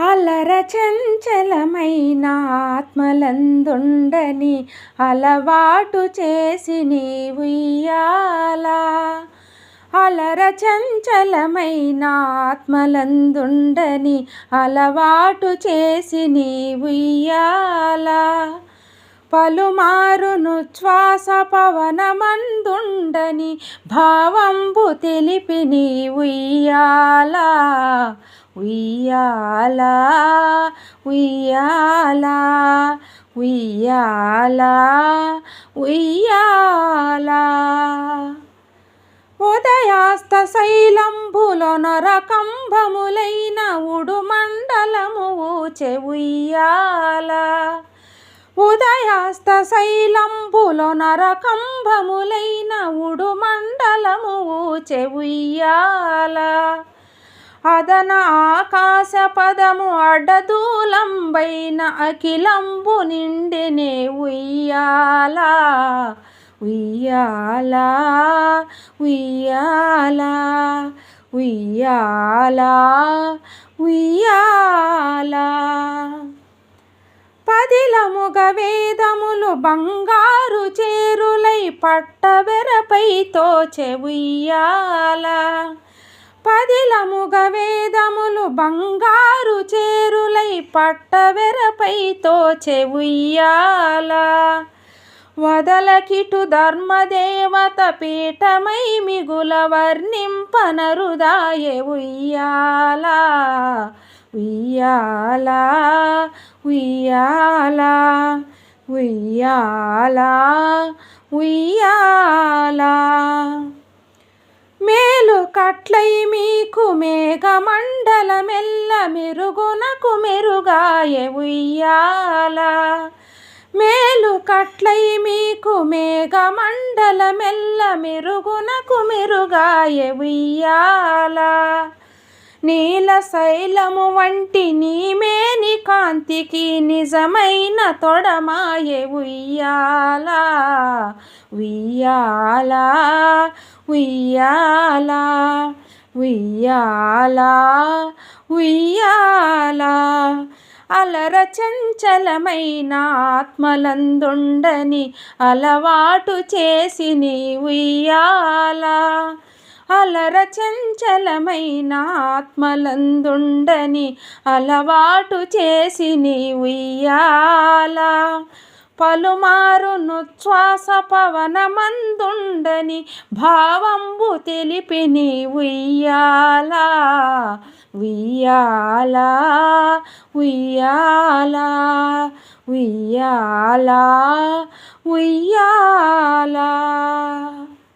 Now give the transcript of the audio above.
అలర చంచలమైన ఆత్మలందుండని అలవాటు చేసి నీ ఉయ్యాల అలర చంచలమైన ఆత్మలందుండని అలవాటు చేసి నీ పలుమారును శ్వాస పవనమందుండని భావంబు తెలిపి నీ ఉయ్యాల ఉయ్యాల ఉయ్యాల ఉయ్యాల. ఉదయాస్త శైలంబులో నరకంభములైన ఉడుమండలము ఊచె ఉయ్యాల. ఉదయాస్త శైలంబులో నరకంభములైన ఉడుమండలము ఊచె ఉయ్యాల. అదన ఆకాశ పదము అడదూలంబైన అఖిలంబు నిండినే ఉయ్యాల ఉయ్యాల ఉయ్యాల ఉయ్యాల ఉయ్యాల. పదిలముగ వేదములు బంగారు చేరులై పట్టబెరపై తోచె ఉయ్యాల పదిలముగ వేదములు బంగారు చేరులై పట్టవెరపై తోచెయ్యాల వదలకిటు ధర్మదేవత పీఠమై మిగుల వర్ణింపనరుదాయ ఉయ్యాల. ఉయ్యాల ఉయ్యాల ఉయ్యాల ఉయ్యాల. కట్లై మీకు మేఘమండలమెల్ల మెరుగునకు మెరుగాయ ఉయ్యాల. మేలు కట్లై మీకు మేఘమండలమెల్ల మెరుగునకు మెరుగాయ ఉయ్యాల. నీల శైలము వంటి నీమేని కాంతికి నిజమైన తొడమాయే ఉయ్యాల ఉయ్యాల ఉయ్యాల ఉయ్యాల ఉయ్యాల. అలర చంచలమైన ఆత్మలందుండని అలవాటు చేసి నీ ఉయ్యాల. అలర చంచలమైన ఆత్మలందుండని అలవాటు చేసి నీ ఉయ్యాల పలుమారును పవనమందుండని భావంబు తెలిపి నీ ఉయ్యాలా ఉయ్యాల ఉయ్యాల ఉయ్యాల ఉయ్యాల.